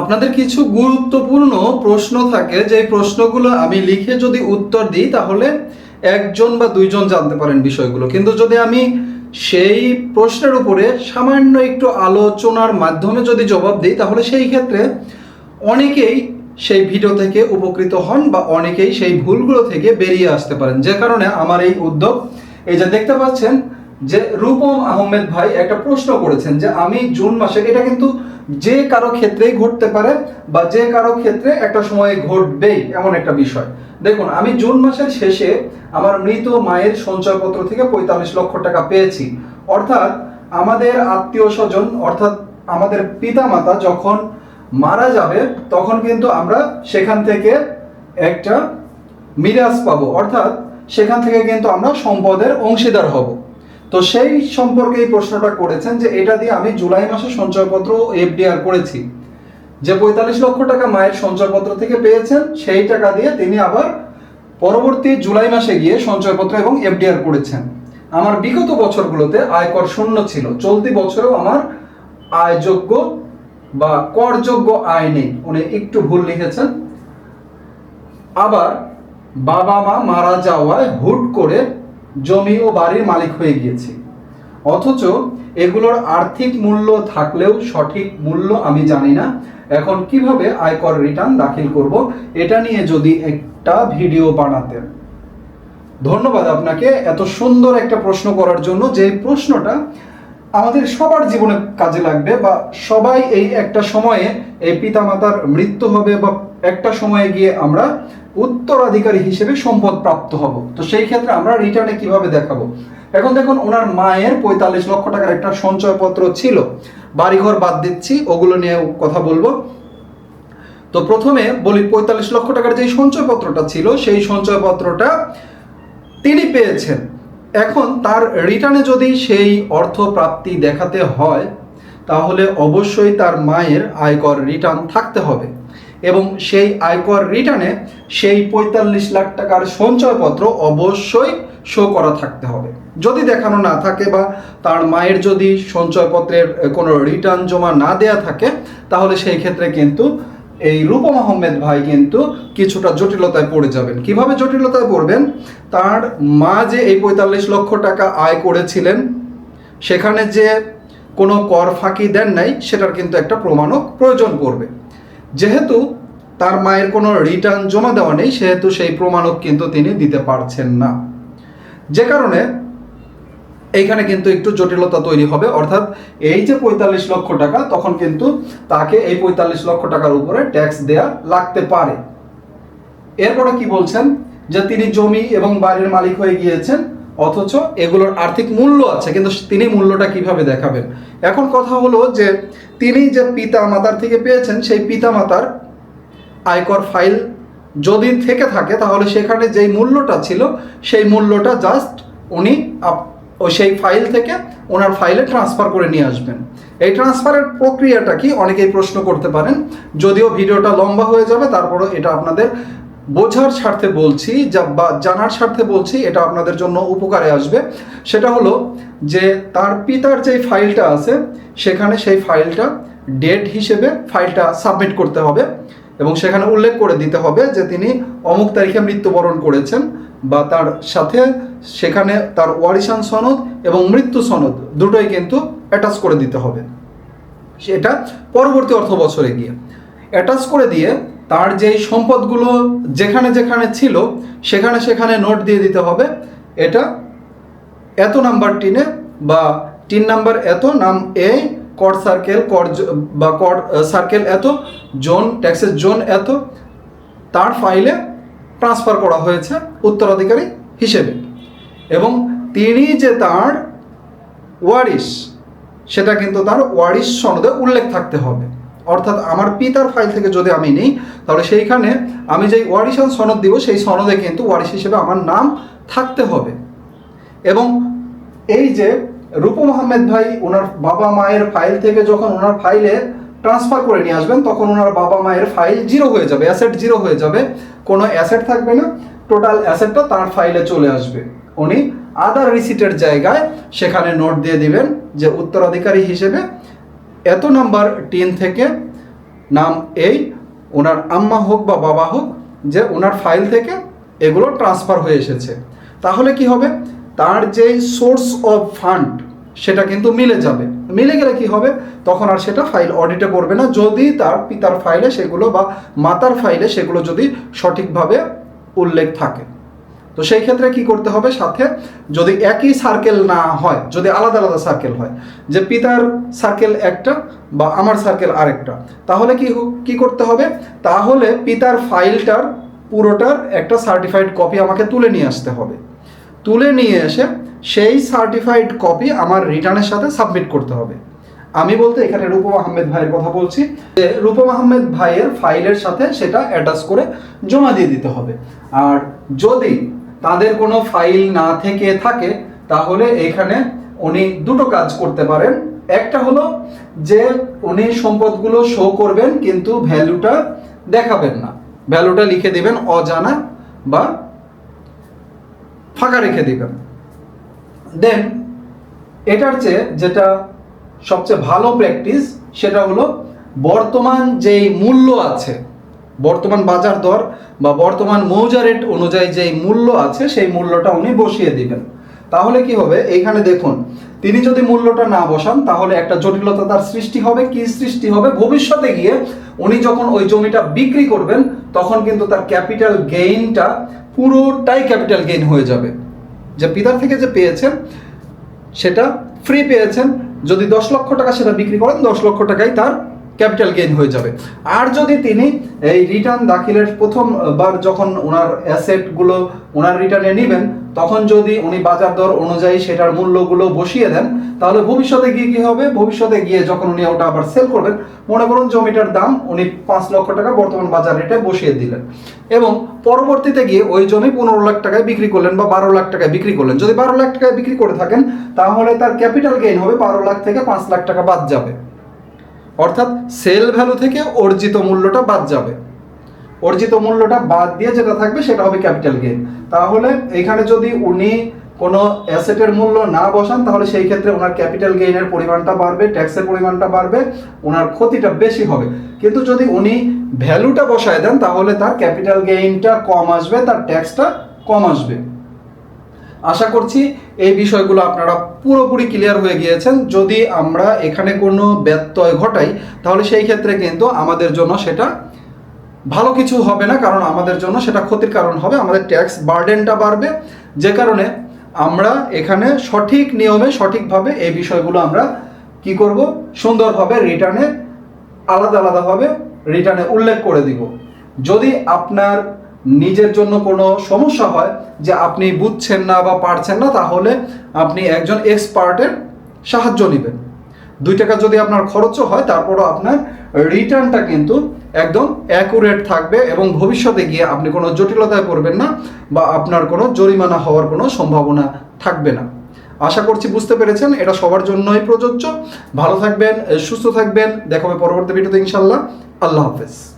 আপনাদের কিছু গুরুত্বপূর্ণ প্রশ্ন থাকে, যে প্রশ্নগুলো আমি লিখে যদি উত্তর দিই, তাহলে একজন বা দুইজন জানতে পারেন বিষয়গুলো। কিন্তু যদি আমি সেই প্রশ্নের উপরে সামান্য একটু আলোচনার মাধ্যমে যদি জবাব দিই, তাহলে সেই ক্ষেত্রে অনেকেই সেই ভিডিও থেকে উপকৃত হন বা অনেকেই সেই ভুলগুলো থেকে বেরিয়ে আসতে পারেন। যে কারণে আমার এই উদ্যোগ, এই যে দেখতে পাচ্ছেন যে রূপম আহমেদ ভাই একটা প্রশ্ন করেছেন যে আমি জুন মাসে, এটা কিন্তু যে কারও ক্ষেত্রেই ঘটতে পারে বা যে কারও ক্ষেত্রে একটা সময় ঘটবেই এমন একটা বিষয়। দেখুন, আমি জুন মাসের শেষে আমার মৃত মায়ের সঞ্চয়পত্র থেকে পঁয়তাল্লিশ লক্ষ টাকা পেয়েছি। অর্থাৎ আমাদের আত্মীয় স্বজন, অর্থাৎ আমাদের পিতামাতা যখন মারা যাবে, তখন কিন্তু আমরা সেখান থেকে একটা মিরাজ পাবো। অর্থাৎ সেখান থেকে কিন্তু আমরা সম্পদের অংশীদার হব। তো সেই সম্পর্কে এই প্রশ্নটা করেছেন যে এটা দিয়ে আমি জুলাই মাসে সঞ্চয়পত্র এফডিআর করেছি। যে পঁয়তাল্লিশ লক্ষ টাকা মায়ের সঞ্চয়পত্র থেকে পেয়েছেন, সেই টাকা দিয়ে তিনি আবার পরবর্তী জুলাই মাসে গিয়ে সঞ্চয়পত্র এবং এফডিআর করেছেন। আমার বিগত বছরগুলোতে আয়কর শূন্য ছিল। চলতি বছরেও আমার আয়যোগ্য বা করযোগ্য আয় নেই, উনি একটু ভুল লিখেছেন। আবার বাবা মা মারা যাওয়ায় হুট করে জমি ও বাড়ির মালিক হয়ে গিয়েছি। অথচ এগুলোর আর্থিক মূল্য থাকলেও সঠিক মূল্য আমি জানি না। এখন কীভাবে আয়কর রিটার্ন দাখিল করব, এটা নিয়ে যদি একটা ভিডিও বানাতেন। ধন্যবাদ আপনাকে এত সুন্দর একটা প্রশ্ন করার জন্য যে প্রশ্নটা আমাদের সবার জীবনে কাজে লাগবে বা সবাই এই একটা সময়ে এই পিতামাতার মৃত্যু হবে বা একটা সময়ে গিয়ে আমরা উত্তরাধিকারী হিসেবে সম্পদ প্রাপ্ত হব। তো সেই ক্ষেত্রে আমরা রিটার্নে কীভাবে দেখাবো? এখন দেখুন, ওনার মায়ের পঁয়তাল্লিশ লক্ষ টাকার একটা সঞ্চয়পত্র ছিল। বাড়িঘর বাদ দিচ্ছি, ওগুলো নিয়ে কথা বলব। তো প্রথমে বলি, পঁয়তাল্লিশ লক্ষ টাকার যে সঞ্চয়পত্রটা ছিল, সেই সঞ্চয়পত্রটা তিনি পেয়েছেন। এখন তার রিটার্নে যদি সেই অর্থ প্রাপ্তি দেখাতে হয়, তাহলে অবশ্যই তার মায়ের আয়কর রিটার্ন থাকতে হবে। এবং সেই আয়কর রিটার্নে সেই পঁয়তাল্লিশ লাখ টাকার সঞ্চয়পত্র অবশ্যই শো করা থাকতে হবে। যদি দেখানো না থাকে বা তার মায়ের যদি সঞ্চয়পত্রের কোনো রিটার্ন জমা না দেয়া থাকে, তাহলে সেই ক্ষেত্রে কিন্তু এই রূপম আহমেদ ভাই কিন্তু কিছুটা জটিলতায় পড়ে যাবেন। কীভাবে জটিলতায় পড়বেন? তার মা যে এই পঁয়তাল্লিশ লক্ষ টাকা আয় করেছিলেন, সেখানে যে কোনো কর ফাঁকি দেন নাই, সেটার কিন্তু একটা প্রমাণক প্রয়োজন পড়বে। যেহেতু তার মায়ের কোনো রিটার্ন জমা দেওয়া নেই, সেহেতু সেই প্রমাণক কিন্তু তিনি দিতে পারছেন না। যে কারণে এইখানে কিন্তু একটু জটিলতা তৈরি হবে। অর্থাৎ এই যে পঁয়তাল্লিশ লক্ষ টাকা, তখন কিন্তু তাকে এই পঁয়তাল্লিশ লক্ষ টাকার উপরে ট্যাক্স দেয়া লাগতে পারে। এরপরে কি বলছেন? যে তিনি জমি এবং বাড়ির মালিক হয়ে গিয়েছেন, অথচ এগুলোর আর্থিক মূল্য আছে, কিন্তু তিনি মূল্যটা কীভাবে দেখাবেন? এখন কথা হলো যে তিনি যে পিতা মাতার থেকে পেয়েছেন, সেই পিতা মাতার আয়কর ফাইল যদি থেকে থাকে, তাহলে সেখানে যেই মূল্যটা ছিল, সেই মূল্যটা জাস্ট উনি ও সেই ফাইল থেকে ওনার ফাইলে ট্রান্সফার করে নিয়ে আসবেন। এই ট্রান্সফারের প্রক্রিয়াটা কি? অনেকেই প্রশ্ন করতে পারেন। যদিও ভিডিওটা লম্বা হয়ে যাবে, তারপরও এটা আপনাদের বোঝার স্বার্থে বলছি, যা বা জানার স্বার্থে বলছি, এটা আপনাদের জন্য উপকারে আসবে। সেটা হলো যে তার পিতার যে ফাইলটা আছে, সেখানে সেই ফাইলটা ডেট হিসেবে ফাইলটা সাবমিট করতে হবে এবং সেখানে উল্লেখ করে দিতে হবে যে তিনি অমুক তারিখে মৃত্যুবরণ করেছেন বা তার সাথে সেখানে তার ওয়ারিশান সনদ এবং মৃত্যু সনদ দুটোই কিন্তু অ্যাটাচ করে দিতে হবে। সেটা পরবর্তী অর্থ বছরে গিয়ে। অ্যাটাচ করে দিয়ে তার যেই সম্পদগুলো যেখানে যেখানে ছিল, সেখানে সেখানে নোট দিয়ে দিতে হবে। এটা এত নাম্বার টিনে বা টিন নাম্বার এত নাম এ কর সার্কেল কর বা কর সার্কেল এত জোন ট্যাক্সের জোন এত, তার ফাইলে ট্রান্সফার করা হয়েছে উত্তরাধিকারী হিসেবে। এবং তিনি যে তার ওয়ারিস সেটা কিন্তু তার ওয়ারিস সনদে উল্লেখ থাকতে হবে। অর্থাৎ আমার পিতার ফাইল থেকে যদি আমি নিই, তাহলে সেইখানে আমি যেই ওয়ারিশান সনদ দিব, সেই সনদে কিন্তু ওয়ারিশ হিসেবে আমার নাম থাকতে হবে। এবং এই যে রূপম আহমেদ ভাই ওনার বাবা মায়ের ফাইল থেকে যখন ওনার ফাইলে ট্রান্সফার করে নিয়ে আসবেন, তখন ওনার বাবা মায়ের ফাইল জিরো হয়ে যাবে, অ্যাসেট জিরো হয়ে যাবে। কোনো অ্যাসেট থাকবে না, টোটাল অ্যাসেটটা তার ফাইলে চলে আসবে। উনি আদার রিসিটের জায়গায় সেখানে নোট দিয়ে দিবেন যে উত্তরাধিকারী হিসেবে এত নাম্বার টিন থেকে নাম এই ওনার আম্মা হোক বা বাবা হোক, যে ওনার ফাইল থেকে এগুলো ট্রান্সফার হয়ে এসেছে। তাহলে কি হবে? তার যে সোর্স অফ ফান্ড সেটা কিন্তু মিলে যাবে। মিলে গেলে কি হবে? তখন আর সেটা ফাইল অডিটে পড়বে না। যদি তার পিতার ফাইলে সেগুলো বা মাতার ফাইলে সেগুলো যদি সঠিকভাবে উল্লেখ থাকে। তো সেই ক্ষেত্রে কি করতে হবে সাথে? যদি একই সার্কেল না হয়, যদি আলাদা আলাদা সার্কেল হয়, যে পিতার সার্কেল একটা বা আমার সার্কেল আরেকটা, তাহলে কি কি করতে হবে? তাহলে পিতার ফাইলটার পুরোটার একটা সার্টিফাইড কপি আমাকে তুলে নিয়ে আসতে হবে। তুলে নিয়ে এসে সেই সার্টিফাইড কপি আমার রিটার্নের সাথে সাবমিট করতে হবে। আমি বলতে এখানে রূপম আহমেদ ভাইয়ের কথা বলছি, যে রূপম আহমেদ ভাইয়ের ফাইলের সাথে সেটা অ্যাটাচ করে জমা দিয়ে দিতে হবে। আর যদি তাদের কোনো ফাইল না থেকে থাকে, তাহলে এখানে উনি দুটো কাজ করতে পারেন। একটা হলো যে উনি সম্পদগুলো শো করবেন, কিন্তু ভ্যালুটা দেখাবেন না। ভ্যালুটা লিখে দিবেন অজানা বা ফাঁকা রেখে দিবেন। দেন এটার চেয়ে যেটা সবচেয়ে ভালো প্র্যাকটিস সেটা হলো বর্তমান যেই মূল্য আছে বর্তমান বাজার দর বা বর্তমান মৌজা রেট অনুযায়ী যেই মূল্য আছে, সেই মূল্যটা উনি বসিয়ে দিবেন। তাহলে কি হবে? এইখানে দেখুন, তিনি যদি মূল্যটা না বসান, তাহলে একটা জটিলতা তার সৃষ্টি হবে, কি সৃষ্টি হবে? ভবিষ্যতে গিয়ে উনি যখন ওই জমিটা বিক্রি করবেন, তখন কিন্তু তার ক্যাপিটাল গেইনটা পুরোটাই ক্যাপিটাল গেইন হয়ে যাবে। যে পিতার থেকে যে পেয়েছেন, সেটা ফ্রি পেয়েছেন। যদি দশ লক্ষ টাকা সেটা বিক্রি করেন, দশ লক্ষ টাকাই তার ক্যাপিটাল গেইন হয়ে যাবে। আর যদি তিনি এই রিটার্ন দাখিলের প্রথমবার যখন ওনার অ্যাসেটগুলো ওনার রিটার্নে নেবেন, তখন যদি উনি বাজার দর অনুযায়ী সেটার মূল্যগুলো বসিয়ে দেন, তাহলে ভবিষ্যতে গিয়ে কি হবে? ভবিষ্যতে গিয়ে যখন উনি ওটা আবার সেল করবেন, মনে করুন জমিটার দাম উনি পাঁচ লক্ষ টাকা বর্তমান বাজার রেটে বসিয়ে দিলেন। এবং পরবর্তীতে গিয়ে ওই জমি পনেরো লাখ টাকায় বিক্রি করলেন বা বারো লাখ টাকায় বিক্রি করলেন। যদি বারো লাখ টাকায় বিক্রি করে থাকেন, তাহলে তার ক্যাপিটাল গেইন হবে বারো লাখ থেকে পাঁচ লাখ টাকা বাদ যাবে। অর্থাৎ সেল ভ্যালু থেকে অর্জিত মূল্যটা বাদ যাবে। অর্জিত মূল্যটা বাদ দিয়ে যেটা থাকবে সেটা হবে ক্যাপিটাল গেইন তাহলে এখানে যদি উনি কোনো অ্যাসেটের মূল্য না বসান, তাহলে সেই ক্ষেত্রে ওনার ক্যাপিটাল গেইনের পরিমাণটা বাড়বে ট্যাক্সের পরিমাণটা বাড়বে, ওনার ক্ষতিটা বেশি হবে। কিন্তু যদি উনি ভ্যালুটা বসায় দেন, তাহলে তার ক্যাপিটাল গেইনটা কম আসবে, তার ট্যাক্সটা কম আসবে। আশা করছি এই বিষয়গুলো আপনারা পুরোপুরি ক্লিয়ার হয়ে গিয়েছেন। যদি আমরা এখানে কোনো ব্যত্যয় ঘটাই, তাহলে সেই ক্ষেত্রে কিন্তু আমাদের জন্য সেটা ভালো কিছু হবে না, কারণ আমাদের জন্য সেটা ক্ষতির কারণ হবে। আমাদের ট্যাক্স বার্ডেনটা বাড়বে। যে কারণে আমরা এখানে সঠিক নিয়মে, সঠিকভাবে এই বিষয়গুলো আমরা কি করব? সুন্দরভাবে রিটার্নে আলাদা আলাদাভাবে রিটার্নে উল্লেখ করে দিব। যদি আপনার নিজের জন্য কোনো সমস্যা হয় যে আপনি বুঝছেন না বা পারছেন না, তাহলে আপনি একজন এক্সপার্টের সাহায্য নেবেন। দুই টাকা যদি আপনার খরচও হয়, তারপরও আপনার রিটার্নটা কিন্তু একদম অ্যাকুরেট থাকবে এবং ভবিষ্যতে গিয়ে আপনি কোনো জটিলতায় পড়বেন না বা আপনার কোনো জরিমানা হওয়ার কোনো সম্ভাবনা থাকবে না। আশা করছি বুঝতে পেরেছেন, এটা সবার জন্যই প্রযোজ্য। ভালো থাকবেন, সুস্থ থাকবেন দেখা হবে পরবর্তী ভিডিওতে ইনশাল্লাহ আল্লাহ হাফেজ।